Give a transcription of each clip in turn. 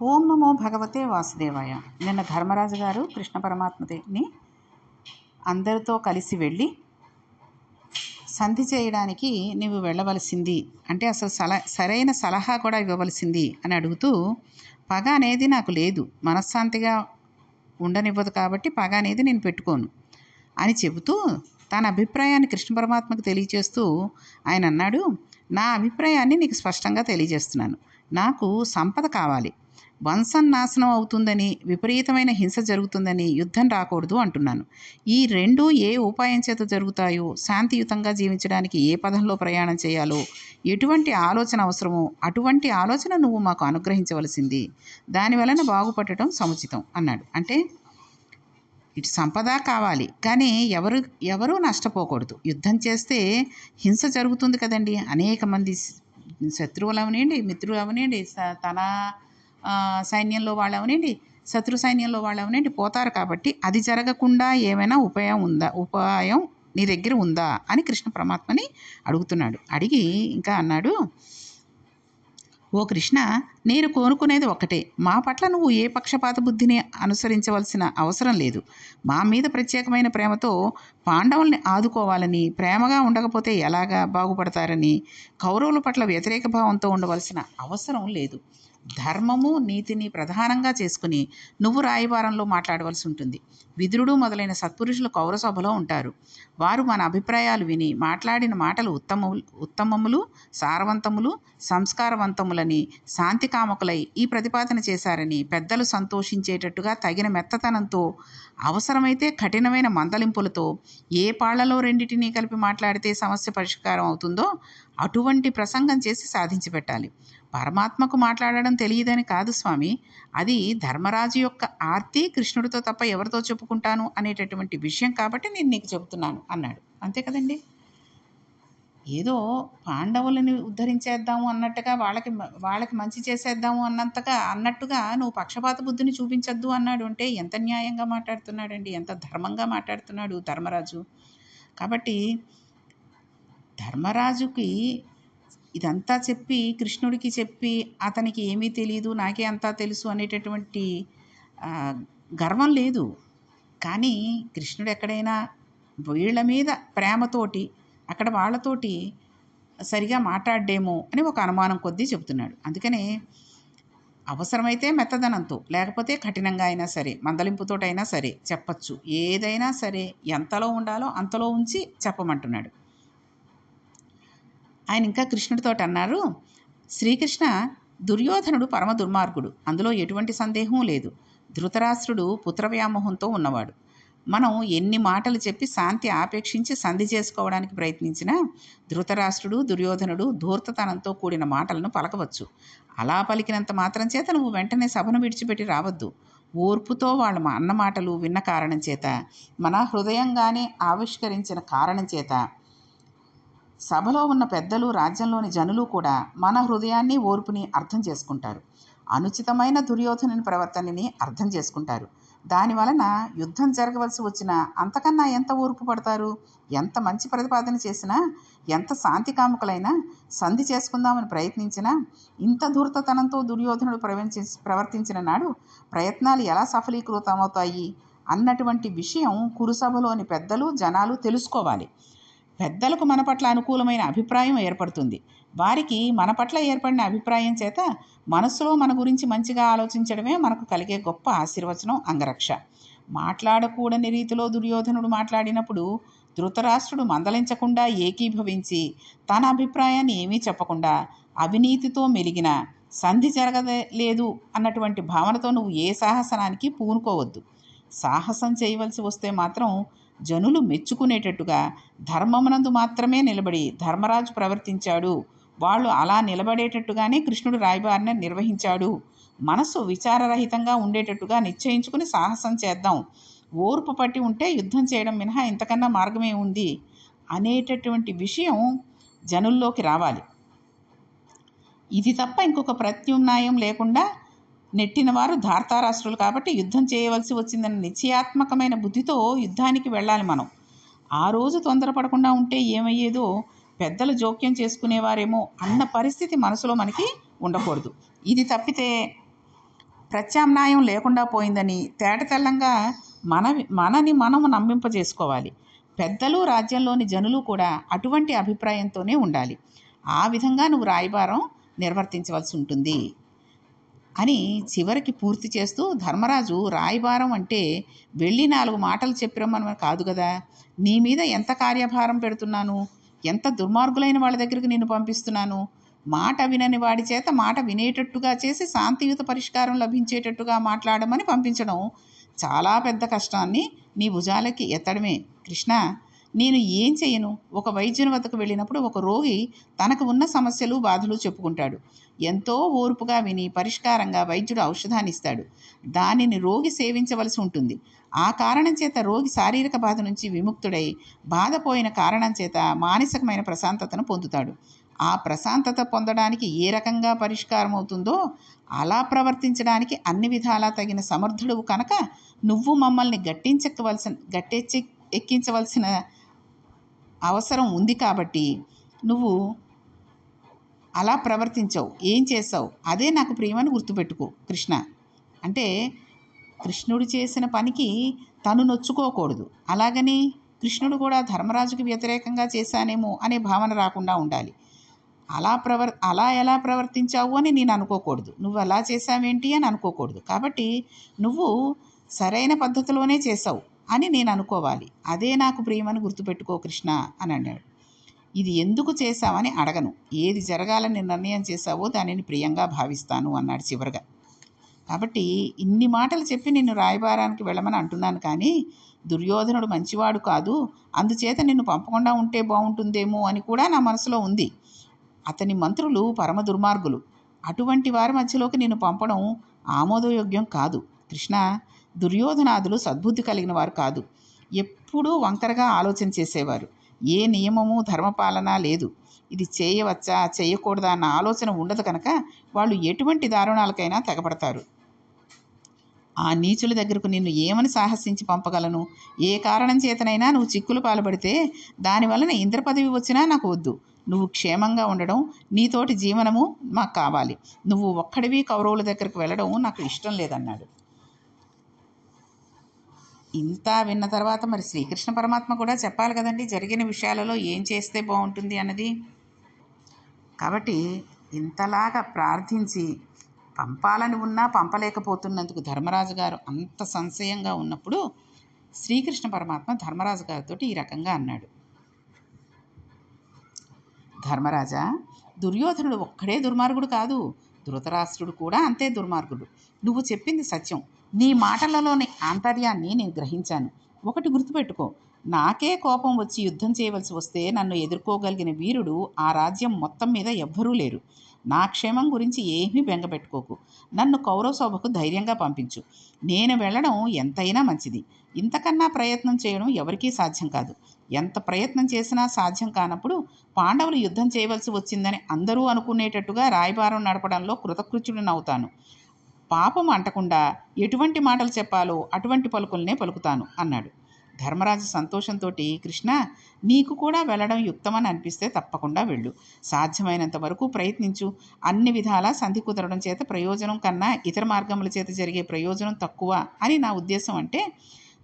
ఓం నమో భగవతే వాసుదేవాయ. నిన్న ధర్మరాజు గారు కృష్ణ పరమాత్మని అందరితో కలిసి వెళ్ళి సంధి చేయడానికి నువ్వు వెళ్ళవలసింది. అంటే అసలు సల సరైన సలహా కూడా ఇవ్వవలసింది అని అడుగుతూ పగ అనేది నాకు లేదు. మనశ్శాంతిగా ఉండనివ్వదు కాబట్టి పగ అనేది నేను పెట్టుకోను అని చెబుతూ తన అభిప్రాయాన్ని కృష్ణ పరమాత్మకు తెలియజేస్తూ ఆయన అన్నాడు నా అభిప్రాయాన్ని నీకు స్పష్టంగా తెలియజేస్తున్నాను. నాకు సంపద కావాలి. వంశం నాశనం అవుతుందని విపరీతమైన హింస జరుగుతుందని యుద్ధం రాకూడదు అంటున్నాను. ఈ రెండు ఏ ఉపాయం చేత జరుగుతాయో శాంతియుతంగా జీవించడానికి ఏ పదంలో ప్రయాణం చేయాలో ఎటువంటి ఆలోచన అవసరమో అటువంటి ఆలోచన నువ్వు మాకు అనుగ్రహించవలసింది. దాని వలన బాగుపడటం సముచితం అన్నాడు. అంటే ఇటు సంపద కావాలి కానీ ఎవరు ఎవరూ నష్టపోకూడదు. యుద్ధం చేస్తే హింస జరుగుతుంది కదండి. అనేక మంది శత్రువులు అవనండి మిత్రులు అవనండి తన సైన్యంలో వాళ్ళు అవనండి శత్రు సైన్యంలో వాళ్ళు అవనండి పోతారు కాబట్టి అది జరగకుండా ఏమైనా ఉపాయం ఉందా ఉపాయం నీ దగ్గర ఉందా అని కృష్ణ పరమాత్మని అడుగుతున్నాడు. అడిగి ఇంకా అన్నాడు ఓ కృష్ణ నేను కోరుకునేది ఒకటే మా పట్ల నువ్వు ఏ పక్షపాత బుద్ధిని అనుసరించవలసిన అవసరం లేదు. మా మీద ప్రత్యేకమైన ప్రేమతో పాండవుల్ని ఆదుకోవాలని ప్రేమగా ఉండకపోతే ఎలాగా బాగుపడతారని కౌరవుల పట్ల వ్యతిరేక భావంతో ఉండవలసిన అవసరం లేదు. ధర్మము నీతిని ప్రధానంగా చేసుకుని నువ్వు రాయబారంలో మాట్లాడవలసి ఉంటుంది. విదురుడు మొదలైన సత్పురుషులు కౌరసభలో ఉంటారు. వారు మన అభిప్రాయాలు విని మాట్లాడిన మాటలు ఉత్తమము ఉత్తమములు సారవంతములు సంస్కారవంతములని శాంతి కామకులై ఈ ప్రతిపాదన చేశారని పెద్దలు సంతోషించేటట్టుగా తగిన మెత్తతనంతో అవసరమైతే కఠినమైన మందలింపులతో ఏ పాళ్ళలో రెండింటినీ కలిపి మాట్లాడితే సమస్య పరిష్కారం అవుతుందో అటువంటి ప్రసంగం చేసి సాధించి పెట్టాలి. పరమాత్మకు మాట్లాడడం తెలియదని కాదు స్వామి. అది ధర్మరాజు యొక్క ఆర్తి కృష్ణుడితో తప్ప ఎవరితో చెప్పుకుంటాను అనేటటువంటి విషయం కాబట్టి నేను నీకు చెబుతున్నాను అన్నాడు. అంతే కదండి? ఏదో పాండవులని ఉద్ధరించేద్దాము అన్నట్టుగా వాళ్ళకి వాళ్ళకి మంచి చేసేద్దాము అన్నంతగా అన్నట్టుగా నువ్వు పక్షపాత బుద్ధిని చూపించద్దు అన్నాడు అంటే ఎంత న్యాయంగా మాట్లాడుతున్నాడండి? ఎంత ధర్మంగా మాట్లాడుతున్నాడు ధర్మరాజు? కాబట్టి ధర్మరాజుకి ఇదంతా చెప్పి కృష్ణుడికి చెప్పి అతనికి ఏమీ తెలియదు నాకే అంతా తెలుసు అనేటటువంటి గర్వం లేదు. కానీ కృష్ణుడు ఎక్కడైనా వీళ్ళ మీద ప్రేమతోటి అక్కడ వాళ్ళతోటి సరిగా మాట్లాడేమో అని ఒక అనుమానం కొద్దీ చెబుతున్నాడు. అందుకనే అవసరమైతే మెత్తదనంతో లేకపోతే కఠినంగా అయినా సరే మందలింపుతోటైనా సరే చెప్పచ్చు. ఏదైనా సరే ఎంతలో ఉండాలో అంతలో ఉంచి చెప్పమంటున్నాడు. ఆయన ఇంకా కృష్ణుడితో అన్నారు. శ్రీకృష్ణ దుర్యోధనుడు పరమ దుర్మార్గుడు. అందులో ఎటువంటి సందేహం లేదు. ధృతరాష్ట్రుడు పుత్ర వ్యామోహంతో ఉన్నవాడు. మనం ఎన్ని మాటలు చెప్పి శాంతి ఆపేక్షించి సంధి చేసుకోవడానికి ప్రయత్నించినా ధృతరాష్ట్రుడు దుర్యోధనుడు ధూర్తతనంతో కూడిన మాటలను పలకవచ్చు. అలా పలికినంత మాత్రం చేత నువ్వు వెంటనే సభను విడిచిపెట్టి రావద్దు. ఓర్పుతో వాళ్ళ మా అన్న మాటలు విన్న కారణం చేత మన హృదయంగానే ఆవిష్కరించిన కారణం చేత సభలో ఉన్న పెద్దలు రాజ్యంలోని జనులు కూడా మన హృదయాన్ని ఓర్పుని అర్థం చేసుకుంటారు. అనుచితమైన దుర్యోధనుని ప్రవర్తనని అర్థం చేసుకుంటారు. దాని వలన యుద్ధం జరగవలసి వచ్చినా అంతకన్నా ఎంత ఓర్పు పడతారు? ఎంత మంచి ప్రతిపాదన చేసినా? ఎంత శాంతి కాముకులైనా? సంధి చేసుకుందామని ప్రయత్నించినా? ఇంత ధూర్తతనంతో దుర్యోధనుడు ప్రవర్తించి ప్రవర్తించిన నాడు ప్రయత్నాలు ఎలా సఫలీకృతమవుతాయి? అన్నటువంటి విషయం కురుసభలోని పెద్దలు జనాలు తెలుసుకోవాలి. పెద్దలకు మన పట్ల అనుకూలమైన అభిప్రాయం ఏర్పడుతుంది. వారికి మన పట్ల ఏర్పడిన అభిప్రాయం చేత మనస్సులో మన గురించి మంచిగా ఆలోచించడమే మనకు కలిగే గొప్ప ఆశీర్వచనం అంగరక్ష. మాట్లాడకూడని రీతిలో దుర్యోధనుడు మాట్లాడినప్పుడు ధృతరాష్ట్రుడు మందలించకుండా ఏకీభవించి తన అభిప్రాయాన్ని ఏమీ చెప్పకుండా అవినీతితో మెలిగిన సంధి జరగలేదు అన్నటువంటి భావనతో నువ్వు ఏ సాహసనానికి పూనుకోవద్దు. సాహసం చేయవలసి వస్తే మాత్రం జనులు మెచ్చుకునేటట్టుగా ధర్మమునందు మాత్రమే నిలబడి ధర్మరాజు ప్రవర్తించాడు. వాళ్ళు అలా నిలబడేటట్టుగానే కృష్ణుడు రాయబారిని నిర్వహించాడు. మనస్సు విచారరహితంగా ఉండేటట్టుగా నిశ్చయించుకుని సాహసం చేద్దాం. ఓర్పు పట్టి ఉంటే యుద్ధం చేయడం మినహా ఇంతకన్నా మార్గమే ఉంది అనేటటువంటి విషయం జనుల్లోకి రావాలి. ఇది తప్ప ఇంకొక ప్రత్యున్నాయం లేకుండా నెట్టినవారు ధార్తారాష్ట్రులు కాబట్టి యుద్ధం చేయవలసి వచ్చిందన్న నిశ్చయాత్మకమైన బుద్ధితో యుద్ధానికి వెళ్ళాలి మనం. ఆ రోజు తొందరపడకుండా ఉంటే ఏమయ్యేదో పెద్దలు జోక్యం చేసుకునేవారేమో అన్న పరిస్థితి మనసులో మనకి ఉండకూడదు. ఇది తప్పితే ప్రత్యామ్నాయం లేకుండా పోయిందని తేటతెల్లంగా మన మనని మనము నమ్మింపజేసుకోవాలి. పెద్దలు రాజ్యంలోని జనులు కూడా అటువంటి అభిప్రాయంతోనే ఉండాలి. ఆ విధంగా నువ్వు రాయబారం నిర్వర్తించవలసి ఉంటుంది. అని చివరికి పూర్తి చేస్తూ ధర్మరాజు రాయబారం అంటే వెళ్ళి నాలుగు మాటలు చెప్పిరమ్మని కాదు కదా? నీ మీద ఎంత కార్యభారం పెడుతున్నాను? ఎంత దుర్మార్గులైన వాళ్ళ దగ్గరికి నిన్ను పంపిస్తున్నాను? మాట వినని వాడి చేత మాట వినేటట్టుగా చేసి శాంతియుత పరిష్కారం లభించేటట్టుగా మాట్లాడమని పంపించడం చాలా పెద్ద కష్టాన్ని నీ భుజాలకి ఎత్తడమే. కృష్ణ నేను ఏం చేయను? ఒక వైద్యుని వద్దకు వెళ్ళినప్పుడు ఒక రోగి తనకు ఉన్న సమస్యలు బాధలు చెప్పుకుంటాడు. ఎంతో ఓర్పుగా విని పరిష్కారంగా వైద్యుడు ఔషధాన్ని ఇస్తాడు దానిని రోగి సేవించవలసి ఉంటుంది. ఆ కారణం చేత రోగి శారీరక బాధ నుంచి విముక్తుడై బాధపోయిన కారణం చేత మానసికమైన ప్రశాంతతను పొందుతాడు. ఆ ప్రశాంతత పొందడానికి ఏ రకంగా పరిష్కారం అవుతుందో అలా ప్రవర్తించడానికి అన్ని విధాలా తగిన సమర్థుడు కనుక నువ్వు మమ్మల్ని గట్టించక్కవలసిన గట్టెచ్చి ఎక్కించవలసిన అవసరం ఉంది కాబట్టి నువ్వు అలా ప్రవర్తించవు. ఏం చేసావు అదే నాకు ప్రియమని గుర్తుపెట్టుకో కృష్ణ. అంటే కృష్ణుడు చేసిన పనికి తను నొచ్చుకోకూడదు. అలాగని కృష్ణుడు కూడా ధర్మరాజుకి వ్యతిరేకంగా చేశానేమో అనే భావన రాకుండా ఉండాలి. అలా ప్రవర్ అలా ఎలా ప్రవర్తించావు అని నేను అనుకోకూడదు. నువ్వు అలా చేసావేంటి అని అనుకోకూడదు. కాబట్టి నువ్వు సరైన పద్ధతిలోనే చేసావు అని నేను అనుకోవాలి. అదే నాకు ప్రియమని గుర్తుపెట్టుకో కృష్ణ అని అన్నాడు. ఇది ఎందుకు చేశావని అడగను. ఏది జరగాలని నిర్ణయం చేశావో దానిని ప్రియంగా భావిస్తాను అన్నాడు చివరిగా. కాబట్టి ఇన్ని మాటలు చెప్పి నిన్ను రాయబారానికి వెళ్ళమని అంటున్నాను కానీ దుర్యోధనుడు మంచివాడు కాదు. అందుచేత నిన్ను పంపకుండా ఉంటే బాగుంటుందేమో అని కూడా నా మనసులో ఉంది. అతని మంత్రులు పరమ దుర్మార్గులు. అటువంటి వారి మధ్యలోకి నిన్ను పంపడం ఆమోదయోగ్యం కాదు. కృష్ణ దుర్యోధనాదులు సద్బుద్ధి కలిగిన వారు కాదు. ఎప్పుడూ వంకరగా ఆలోచన చేసేవారు. ఏ నియమము ధర్మపాలన లేదు. ఇది చేయవచ్చా చేయకూడదా అన్న ఆలోచన ఉండదు కనుక వాళ్ళు ఎటువంటి దారుణాలకైనా తెగపడతారు. ఆ నీచుల దగ్గరకు నిన్ను ఏమని సాహసించి పంపగలను? ఏ కారణం చేతనైనా నువ్వు చిక్కులు పాల్పడితే దానివలన ఇంద్ర పదవి వచ్చినా నాకు వద్దు. నువ్వు క్షేమంగా ఉండడం నీతోటి జీవనము మాకు కావాలి. నువ్వు ఒక్కడివి కౌరవుల దగ్గరకు వెళ్ళడం నాకు ఇష్టం లేదన్నాడు. ఇంత విన్న తర్వాత మరి శ్రీకృష్ణ పరమాత్మ కూడా చెప్పాలి కదండి జరిగిన విషయాలలో ఏం చేస్తే బాగుంటుంది అన్నది. కాబట్టి ఇంతలాగా ప్రార్థించి పంపాలని ఉన్నా పంపలేకపోతున్నందుకు ధర్మరాజు గారు అంత సంశయంగా ఉన్నప్పుడు శ్రీకృష్ణ పరమాత్మ ధర్మరాజు గారితో ఈ రకంగా అన్నాడు. ధర్మరాజా దుర్యోధనుడు ఒక్కడే దుర్మార్గుడు కాదు. ధృతరాష్ట్రుడు కూడా అంతే దుర్మార్గుడు. నువ్వు చెప్పింది సత్యం. నీ మాటలలోని ఆంతర్యాన్ని నేను గ్రహించాను. ఒకటి గుర్తుపెట్టుకో. నాకే కోపం వచ్చి యుద్ధం చేయవలసి వస్తే నన్ను ఎదుర్కోగలిగిన వీరుడు ఆ రాజ్యం మొత్తం మీద ఎవ్వరూ లేరు. నా క్షేమం గురించి ఏమీ బెంగపెట్టుకోకు. నన్ను కౌరవ శోభకు ధైర్యంగా పంపించు. నేను వెళ్ళడం ఎంతైనా మంచిది. ఇంతకన్నా ప్రయత్నం చేయడం ఎవరికీ సాధ్యం కాదు. ఎంత ప్రయత్నం చేసినా సాధ్యం కానప్పుడు పాండవులు యుద్ధం చేయవలసి వచ్చిందని అందరూ అనుకునేటట్టుగా రాయబారం నడపడంలో కృతకృత్యుడినవుతాను పాపం అంటకుండా ఎటువంటి మాటలు చెప్పాలో అటువంటి పలుకులనే పలుకుతాను అన్నాడు. ధర్మరాజు సంతోషంతో కృష్ణ నీకు కూడా వెళ్ళడం యుక్తమని అనిపిస్తే తప్పకుండా వెళ్ళు. సాధ్యమైనంత వరకు ప్రయత్నించు. అన్ని విధాలా సంధి కుదరడం చేత ప్రయోజనం కన్నా ఇతర మార్గముల చేత జరిగే ప్రయోజనం తక్కువ అని నా ఉద్దేశం అంటే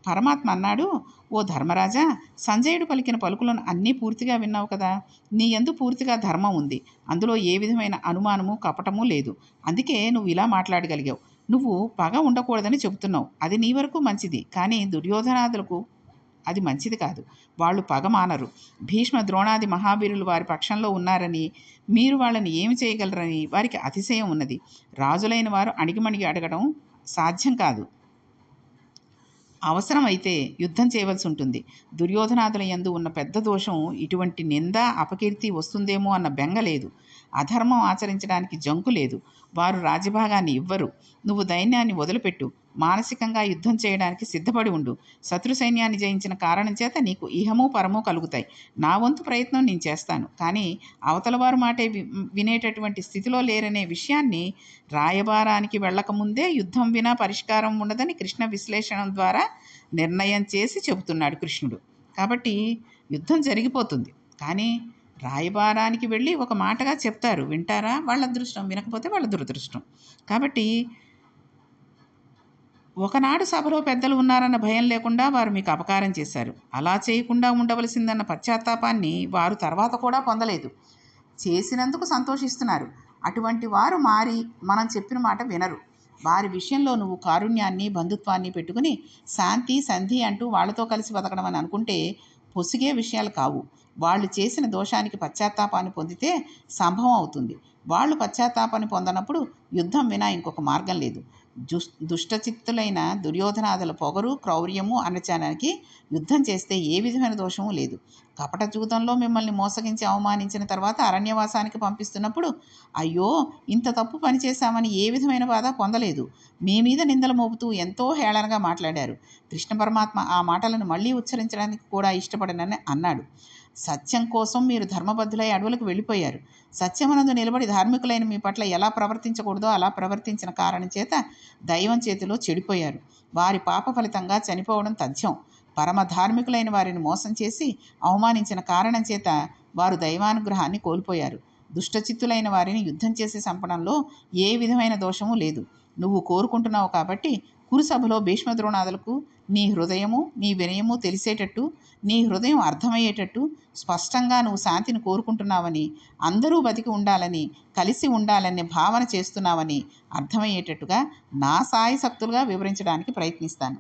పరమాత్మ అన్నాడు ఓ ధర్మరాజా సంజయుడు పలికిన పలుకులను అన్నీ పూర్తిగా విన్నావు కదా. నీ ఎందు పూర్తిగా ధర్మం ఉంది. అందులో ఏ విధమైన అనుమానము కపటము లేదు. అందుకే నువ్వు ఇలా మాట్లాడగలిగావు. నువ్వు పగ ఉండకూడదని చెబుతున్నావు. అది నీ వరకు మంచిది. కానీ దుర్యోధనాదులకు అది మంచిది కాదు. వాళ్ళు పగమానరు భీష్మ ద్రోణాది మహావీరులు వారి పక్షంలో ఉన్నారని మీరు వాళ్ళని ఏమి చేయగలరని వారికి అతిశయం ఉన్నది. రాజులైన వారు అణిగిమణిగి అడగడం సాధ్యం కాదు. అవసరమైతే యుద్ధం చేయవలసి ఉంటుంది. దుర్యోధనాదుల యందు ఉన్న పెద్ద దోషం ఇటువంటి నింద అపకీర్తి వస్తుందేమో అన్న బెంగ లేదు. అధర్మం ఆచరించడానికి జంకు లేదు. వారు రాజభాగాన్ని ఇవ్వరు. నువ్వు దైన్యాన్ని వదిలిపెట్టు. మానసికంగా యుద్ధం చేయడానికి సిద్ధపడి ఉండు. శత్రు సైన్యాన్ని జయించిన కారణం చేత నీకు ఇహము పరము కలుగుతాయి. నా వంతు ప్రయత్నం నేను చేస్తాను. కానీ అవతల వారు మాటే వినేటటువంటి స్థితిలో లేరనే విషయాన్ని రాయబారానికి వెళ్ళకముందే యుద్ధం వినా పరిష్కారం ఉండదని కృష్ణ విశ్లేషణ ద్వారా నిర్ణయం చేసి చెబుతున్నాడు కృష్ణుడు. కాబట్టి యుద్ధం జరిగిపోతుంది. కానీ రాయబారానికి వెళ్ళి ఒక మాటగా చెప్తారు. వింటారా? వాళ్ళ అదృష్టం. వినకపోతే వాళ్ళ దురదృష్టం. కాబట్టి ఒకనాడు సభలో పెద్దలు ఉన్నారన్న భయం లేకుండా వారు మీకు అపకారం చేశారు. అలా చేయకుండా ఉండవలసిందన్న పశ్చాత్తాపాన్ని వారు తర్వాత కూడా పొందలేదు. చేసినందుకు సంతోషిస్తున్నారు. అటువంటి వారు మారి మనం చెప్పిన మాట వినరు. వారి విషయంలో నువ్వు కారుణ్యాన్ని బంధుత్వాన్ని పెట్టుకుని శాంతి సంధి అంటూ వాళ్ళతో కలిసి బతకడం అని అనుకుంటే పొసిగే విషయాలు కావు. వాళ్ళు చేసిన దోషానికి పశ్చాత్తాపాన్ని పొందితే సంభవం అవుతుంది. వాళ్ళు పశ్చాత్తాపాన్ని పొందనప్పుడు యుద్ధం వినా ఇంకొక మార్గం లేదు. దుష్ దుష్టచిత్తులైన దుర్యోధనాదుల పొగరు క్రౌర్యము అనచానానికి యుద్ధం చేస్తే ఏ విధమైన దోషము లేదు. కపట జూతంలో మిమ్మల్ని మోసగించి అవమానించిన తర్వాత అరణ్యవాసానికి పంపిస్తున్నప్పుడు అయ్యో ఇంత తప్పు పని చేశామని ఏ విధమైన బాధ పొందలేదు. మీ మీద నిందలు మోపుతూ ఎంతో హేళనగా మాట్లాడారు. కృష్ణ పరమాత్మ ఆ మాటలను మళ్ళీ ఉచ్చరించడానికి కూడా ఇష్టపడనని అన్నాడు. సత్యం కోసం మీరు ధర్మబద్ధులై అడవులకు వెళ్ళిపోయారు. సత్యమునందు నిలబడి ధార్మికులైన మీ పట్ల ఎలా ప్రవర్తించకూడదో అలా ప్రవర్తించిన కారణం చేత దైవం చేతిలో చెడిపోయారు. వారి పాప ఫలితంగా చనిపోవడం తథ్యం. పరమ ధార్మికులైన వారిని మోసం చేసి అవమానించిన కారణం చేత వారు దైవానుగ్రహాన్ని కోల్పోయారు. దుష్టచిత్తులైన వారిని యుద్ధం చేసి చంపడంలో ఏ విధమైన దోషము లేదు. నువ్వు కోరుకుంటున్నావు కాబట్టి కురుసభలో భీష్మద్రోణాదులకు నీ హృదయము నీ వినయము తెలిసేటట్టు నీ హృదయం అర్థమయ్యేటట్టు స్పష్టంగా నువ్వు శాంతిని కోరుకుంటున్నావని అందరూ బతికి ఉండాలని కలిసి ఉండాలనే భావన చేస్తున్నావని అర్థమయ్యేటట్టుగా నా సాయశక్తులుగా వివరించడానికి ప్రయత్నిస్తాను.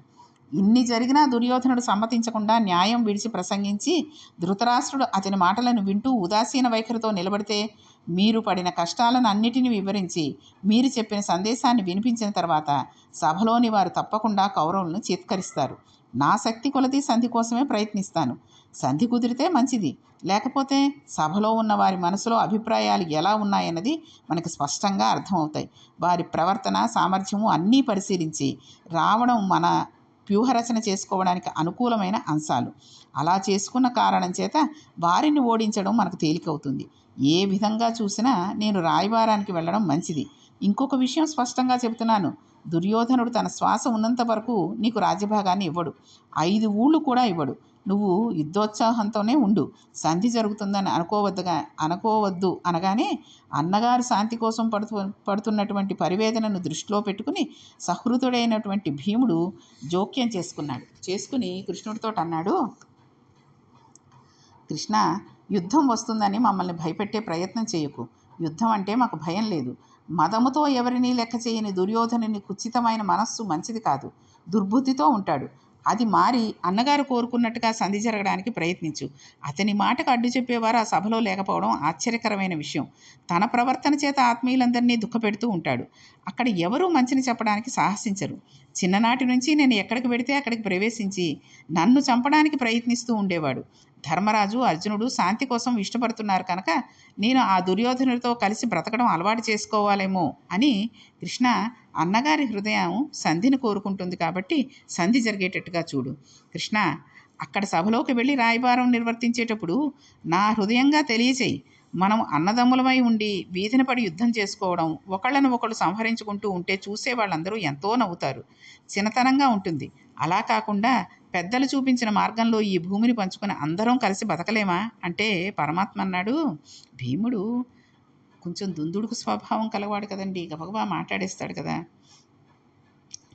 ఇన్ని జరిగినా దుర్యోధనుడు సమ్మతించకుండా న్యాయం విడిచి ప్రసంగించి ధృతరాష్ట్రుడు అతని మాటలను వింటూ ఉదాసీన వైఖరితో నిలబడితే మీరు పడిన కష్టాలను అన్నిటిని వివరించి మీరు చెప్పిన సందేశాన్ని వినిపించిన తర్వాత సభలోని వారు తప్పకుండా కౌరవులను చేత్కరిస్తారు. నా శక్తి కొలది సంధి కోసమే ప్రయత్నిస్తాను. సంధి కుదిరితే మంచిది. లేకపోతే సభలో ఉన్న వారి మనసులో అభిప్రాయాలు ఎలా ఉన్నాయన్నది మనకు స్పష్టంగా అర్థమవుతాయి. వారి ప్రవర్తన సామర్థ్యము అన్నీ పరిశీలించి రావడం మన వ్యూహరచన చేసుకోవడానికి అనుకూలమైన అంశాలు. అలా చేసుకున్న కారణం చేత వారిని ఓడించడం మనకు తేలికవుతుంది. ఏ విధంగా చూసినా నేను రాయబారానికి వెళ్ళడం మంచిది. ఇంకొక విషయం స్పష్టంగా చెబుతున్నాను. దుర్యోధనుడు తన శ్వాస ఉన్నంత వరకు నీకు రాజ్యభాగాన్ని ఇవ్వడు. ఐదు ఊళ్ళు కూడా ఇవ్వడు. నువ్వు యుద్ధోత్సాహంతోనే ఉండు. సంధి జరుగుతుందని అనుకోవద్దుగా అనుకోవద్దు అనగానే అన్నగారు శాంతి కోసం పడుతు పడుతున్నటువంటి పరివేదనను దృష్టిలో పెట్టుకుని సహృతుడైనటువంటి భీముడు జోక్యం చేసుకున్నాడు. చేసుకుని కృష్ణుడితో అన్నాడు కృష్ణ యుద్ధం వస్తుందని మమ్మల్ని భయపెట్టే ప్రయత్నం చేయకు. యుద్ధం అంటే మాకు భయం లేదు. మదముతో ఎవరినీ లెక్క చేయని దుర్యోధనుని కుచితమైన మనస్సు మంచిది కాదు. దుర్బుద్ధితో ఉంటాడు. అది మారి అన్నగారు కోరుకున్నట్టుగా సంధి జరగడానికి ప్రయత్నించు. అతని మాటకు అడ్డు చెప్పేవారు ఆ సభలో లేకపోవడం ఆశ్చర్యకరమైన విషయం. తన ప్రవర్తన చేత ఆత్మీయులందరినీ దుఃఖపెడుతూ ఉంటాడు. అక్కడ ఎవరూ మంచిని చెప్పడానికి సాహసించరు. చిన్ననాటి నుంచి నేను ఎక్కడికి పెడితే అక్కడికి ప్రవేశించి నన్ను చంపడానికి ప్రయత్నిస్తూ ఉండేవాడు. ధర్మరాజు అర్జునుడు శాంతి కోసం ఇష్టపడుతున్నారు కనుక నేను ఆ దుర్యోధనుడితో కలిసి బ్రతకడం అలవాటు చేసుకోవాలేమో అని కృష్ణ అన్నగారి హృదయం సంధిని కోరుకుంటుంది కాబట్టి సంధి జరిగేటట్టుగా చూడు. కృష్ణ అక్కడ సభలోకి వెళ్ళి రాయబారం నిర్వర్తించేటప్పుడు నా హృదయంగా తెలియచేయి. మనం అన్నదమ్ములమై ఉండి వీధిన పడి యుద్ధం చేసుకోవడం ఒకళ్ళను ఒకళ్ళు సంహరించుకుంటూ ఉంటే చూసే వాళ్ళందరూ ఎంతో నవ్వుతారు. చిన్నతనంగా ఉంటుంది. అలా కాకుండా పెద్దలు చూపించిన మార్గంలో ఈ భూమిని పంచుకుని అందరం కలిసి బతకలేమా? అంటే పరమాత్మ అన్నాడు. భీముడు కొంచెం దుందుడుకు స్వభావం కలవాడు కదండి. గబగబా మాట్లాడేస్తాడు కదా.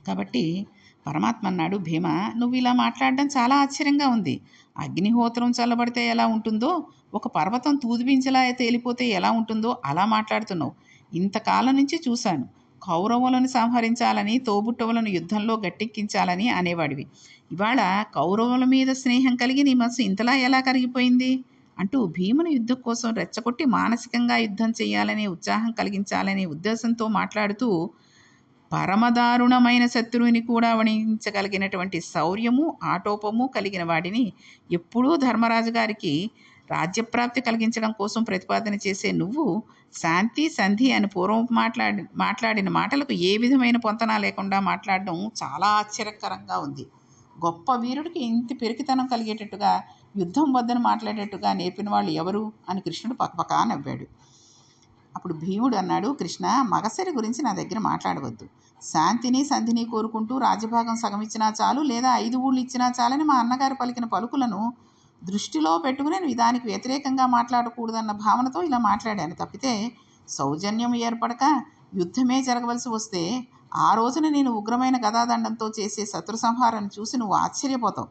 కాబట్టి పరమాత్మ అన్నాడు భీమ నువ్వు ఇలా మాట్లాడడం చాలా ఆశ్చర్యంగా ఉంది. అగ్నిహోత్రం చల్లబడితే ఎలా ఉంటుందో ఒక పర్వతం తూదిపించలా తేలిపోతే ఎలా ఉంటుందో అలా మాట్లాడుతున్నావు. ఇంతకాలం నుంచి చూశాను. కౌరవులను సంహరించాలని తోబుట్టవులను యుద్ధంలో గట్టెక్కించాలని అనేవాడివి. ఇవాళ కౌరవుల మీద స్నేహం కలిగి నీ మనసు ఇంతలా ఎలా కరిగిపోయింది? అంటూ భీముని యుద్ధం కోసం రెచ్చగొట్టి మానసికంగా యుద్ధం చేయాలనే ఉత్సాహం కలిగించాలనే ఉద్దేశంతో మాట్లాడుతూ పరమదారుణమైన శత్రువుని కూడా వణించగలిగినటువంటి శౌర్యము ఆటోపము కలిగిన వాడిని ఎప్పుడూ ధర్మరాజు గారికి రాజ్యప్రాప్తి కలిగించడం కోసం ప్రతిపాదన చేసే నువ్వు శాంతి సంధి అని పూర్వం మాట్లాడి మాట్లాడిన మాటలకు ఏ విధమైన పొంతన లేకుండా మాట్లాడడం చాలా ఆశ్చర్యకరంగా ఉంది. గొప్ప వీరుడికి ఇంత పెరికితనం కలిగేటట్టుగా యుద్ధం వద్దని మాట్లాడేట్టుగా నేర్పిన వాళ్ళు ఎవరు? అని కృష్ణుడు పక్కపక్క నవ్వాడు. అప్పుడు భీముడు అన్నాడు కృష్ణ మగసరి గురించి నా దగ్గర మాట్లాడవద్దు. శాంతిని సంధిని కోరుకుంటూ రాజభాగం సగం ఇచ్చినా చాలు లేదా ఐదు ఊళ్ళు ఇచ్చినా చాలని మా అన్నగారు పలికిన పలుకులను దృష్టిలో పెట్టుకుని నేను దానికి వ్యతిరేకంగా మాట్లాడకూడదన్న భావనతో ఇలా మాట్లాడాను. తప్పితే సౌజన్యం ఏర్పడక యుద్ధమే జరగవలసి వస్తే ఆ రోజున నేను ఉగ్రమైన గదాదండంతో చేసే శత్రు సంహారాన్ని చూసి నువ్వు ఆశ్చర్యపోతావు.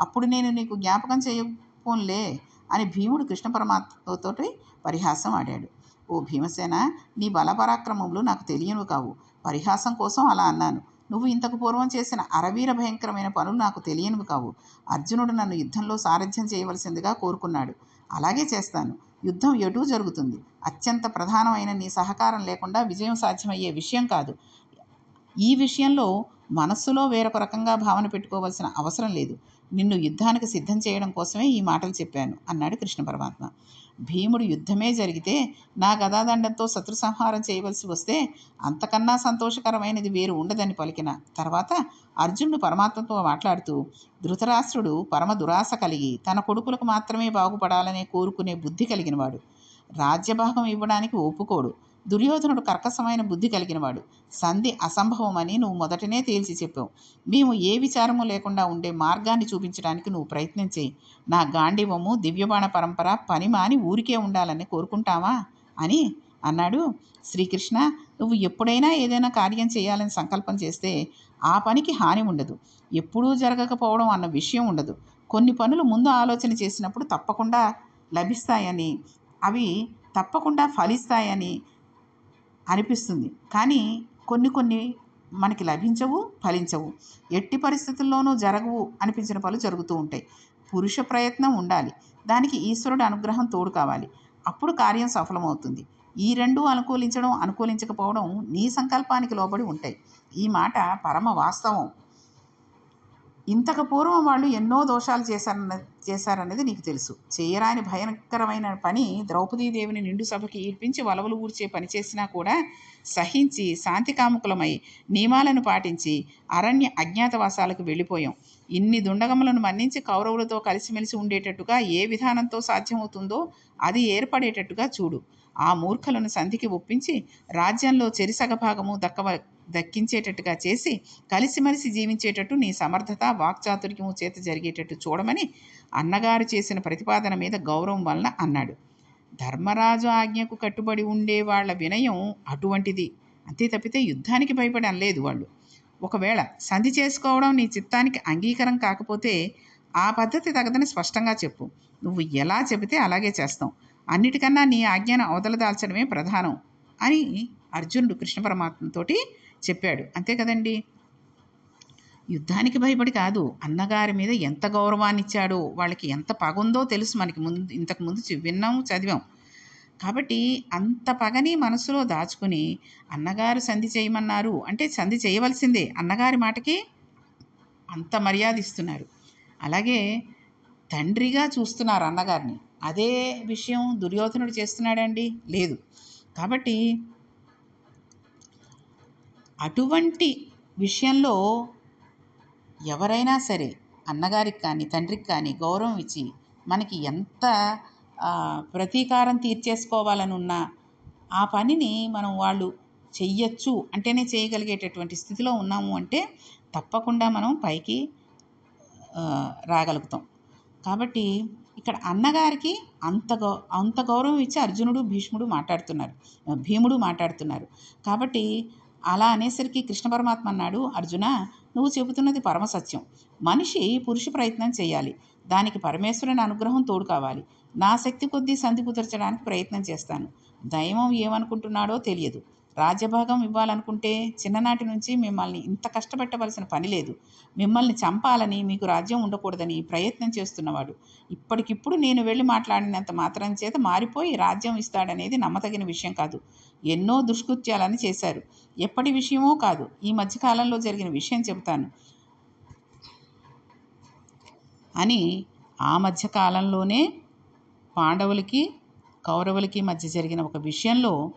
అప్పుడు నేను నీకు జ్ఞాపకం చేయపోన్లే అని భీముడు కృష్ణ పరమాత్మతోటి పరిహాసం ఆడాడు. ఓ భీమసేన నీ బలపరాక్రమములు నాకు తెలియనివి కావు. పరిహాసం కోసం అలా అన్నాను. నువ్వు ఇంతకు పూర్వం చేసిన అరవీర భయంకరమైన పనులు నాకు తెలియనివి కావు. అర్జునుడు నన్ను యుద్ధంలో సారథ్యం చేయవలసిందిగా కోరుకున్నాడు. అలాగే చేస్తాను. యుద్ధం ఎటూ జరుగుతుంది. అత్యంత ప్రధానమైన నీ సహకారం లేకుండా విజయం సాధ్యమయ్యే విషయం కాదు. ఈ విషయంలో మనస్సులో వేరొక రకంగా భావన పెట్టుకోవాల్సిన అవసరం లేదు. నిన్ను యుద్ధానికి సిద్ధం చేయడం కోసమే ఈ మాటలు చెప్పాను అన్నాడు కృష్ణ పరమాత్మ. భీముడు యుద్ధమే జరిగితే నా గదాదండంతో శత్రు సంహారం చేయవలసి వస్తే అంతకన్నా సంతోషకరమైనది వేరు ఉండదని పలికిన తర్వాత అర్జునుడు పరమాత్మతో మాట్లాడుతూ ధృతరాష్ట్రుడు పరమ దురాశ కలిగి తన కొడుకులకు మాత్రమే బాగుపడాలనే కోరుకునే బుద్ధి కలిగినవాడు. రాజ్యభాగం ఇవ్వడానికి ఒప్పుకోడు. దుర్యోధనుడు కర్కశమైన బుద్ధి కలిగినవాడు. సంధి అసంభవమని నువ్వు మొదటనే తేల్చి చెప్పావు. మేము ఏ విచారము లేకుండా ఉండే మార్గాన్ని చూపించడానికి నువ్వు ప్రయత్నం చేయి. నా గాంధీవము దివ్యబాణ పరంపర పని మాని ఊరికే ఉండాలని కోరుకుంటావా? అని అన్నాడు. శ్రీకృష్ణ నువ్వు ఎప్పుడైనా ఏదైనా కార్యం చేయాలని సంకల్పం చేస్తే ఆ పనికి హాని ఉండదు. ఎప్పుడూ జరగకపోవడం అన్న విషయం ఉండదు. కొన్ని పనులు ముందు ఆలోచన చేసినప్పుడు తప్పకుండా లభిస్తాయని అవి తప్పకుండా ఫలిస్తాయని అనిపిస్తుంది. కానీ కొన్ని కొన్ని మనకి లభించవు ఫలించవు. ఎట్టి పరిస్థితుల్లోనూ జరగవు అనిపించిన పనులు జరుగుతూ ఉంటాయి. పురుష ప్రయత్నం ఉండాలి. దానికి ఈశ్వరుడు అనుగ్రహం తోడు కావాలి. అప్పుడు కార్యం సఫలమవుతుంది. ఈ రెండు అనుకూలించడం అనుకూలించకపోవడం నీ సంకల్పానికి లోబడి ఉంటాయి. ఈ మాట పరమ వాస్తవం. ఇంతకు పూర్వం వాళ్ళు ఎన్నో దోషాలు చేశారన్న చేశారన్నది నీకు తెలుసు. చేయరాని భయంకరమైన పని ద్రౌపదీదేవిని నిండు సభకి ఈడ్పించి వలవలు ఊర్చే పని చేసినా కూడా సహించి శాంతి కాముకులమై నియమాలను పాటించి అరణ్య అజ్ఞాతవాసాలకు వెళ్ళిపోయాం. ఇన్ని దుండగములను మన్నించి కౌరవులతో కలిసిమెలిసి ఉండేటట్టుగా ఏ విధానంతో సాధ్యమవుతుందో అది ఏర్పడేటట్టుగా చూడు. ఆ మూర్ఖలను సంధికి ఒప్పించి రాజ్యంలో చెరిసగ భాగము దక్కవ దక్కించేటట్టుగా చేసి కలిసిమెలిసి జీవించేటట్టు నీ సమర్థత వాక్చాతుర్యము చేత జరిగేటట్టు చూడమని అన్నగారు చేసిన ప్రతిపాదన మీద గౌరవం వలన అన్నాడు. ధర్మరాజు ఆజ్ఞకు కట్టుబడి ఉండే వాళ్ళ వినయం అటువంటిది. అంతే తప్పితే యుద్ధానికి భయపడి అనలేదు వాళ్ళు. ఒకవేళ సంధి చేసుకోవడం నీ చిత్తానికి అంగీకారం కాకపోతే ఆ పద్ధతి తగదని స్పష్టంగా చెప్పు. నువ్వు ఎలా చెబితే అలాగే చేస్తాం. అన్నిటికన్నా నీ ఆజ్ఞను అవతలదాల్చడమే ప్రధానం అని అర్జునుడు కృష్ణ పరమాత్మతోటి చెప్పాడు. అంతే కదండి? యుద్ధానికి భయపడి కాదు. అన్నగారి మీద ఎంత గౌరవాన్ని ఇచ్చాడో వాళ్ళకి ఎంత పగుందో తెలుసు మనకి ముందు ఇంతకు ముందు విన్నాము చదివాం. కాబట్టి అంత పగని మనసులో దాచుకుని అన్నగారు సంధి చేయమన్నారు అంటే సంధి చేయవలసిందే అన్నగారి మాటకి అంత మర్యాద ఇస్తున్నారు అలాగే తండ్రిగా చూస్తున్నారు అన్నగారిని. అదే విషయం దుర్యోధనుడు చేస్తున్నాడండి? లేదు. కాబట్టి అటువంటి విషయంలో ఎవరైనా సరే అన్నగారికి కానీ తండ్రికి కానీ గౌరవం ఇచ్చి మనకి ఎంత ప్రతీకారం తీర్చేసుకోవాలని ఉన్నా ఆ పనిని మనం వాళ్ళు చెయ్యొచ్చు. అంటేనే చేయగలిగేటటువంటి స్థితిలో ఉన్నాము అంటే తప్పకుండా మనం పైకి రాగలుగుతాం. కాబట్టి ఇక్కడ అన్నగారికి అంత గౌ అంత గౌరవం ఇచ్చి అర్జునుడు భీష్ముడు మాట్లాడుతున్నారు. భీముడు మాట్లాడుతున్నారు. కాబట్టి అలా అనేసరికి కృష్ణ పరమాత్మ అన్నాడు అర్జున నువ్వు చెబుతున్నది పరమసత్యం మనిషి పురుష ప్రయత్నం చేయాలి. దానికి పరమేశ్వరుని అనుగ్రహం తోడు కావాలి. నా శక్తి కొద్దీ సంధి కుదర్చడానికి ప్రయత్నం చేస్తాను. దైవం ఏమనుకుంటున్నాడో తెలియదు. రాజ్యభాగం ఇవ్వాలనుకుంటే చిన్ననాటి నుంచి మిమ్మల్ని ఇంత కష్టపెట్టవలసిన పని లేదు. మిమ్మల్ని చంపాలని మీకు రాజ్యం ఉండకూడదని ప్రయత్నం చేస్తున్నవాడు. ఇప్పటికిప్పుడు నేను వెళ్ళి మాట్లాడినంత మాత్రం చేత మారిపోయి రాజ్యం ఇస్తాడనేది నమ్మతగిన విషయం కాదు. ఎన్నో దుష్కృత్యాలని చేశారు. ఎప్పటి విషయమో కాదు. ఈ మధ్యకాలంలో జరిగిన విషయం చెబుతాను. అని ఆ మధ్యకాలంలోనే పాండవులకి కౌరవులకి మధ్య జరిగిన ఒక విషయంలో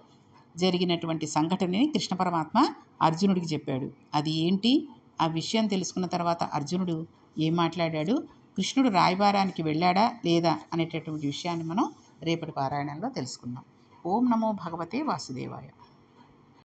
జరిగినటువంటి సంఘటనని కృష్ణ పరమాత్మ అర్జునుడికి చెప్పాడు. అది ఏంటి? ఆ విషయం తెలుసుకున్న తర్వాత అర్జునుడు ఏం మాట్లాడాడు? కృష్ణుడు రాయబారానికి వెళ్ళాడా లేదా అనేటటువంటి విషయాన్ని మనం రేపటి పారాయణంలో తెలుసుకుందాం. ఓం నమో భగవతే వాసుదేవాయ.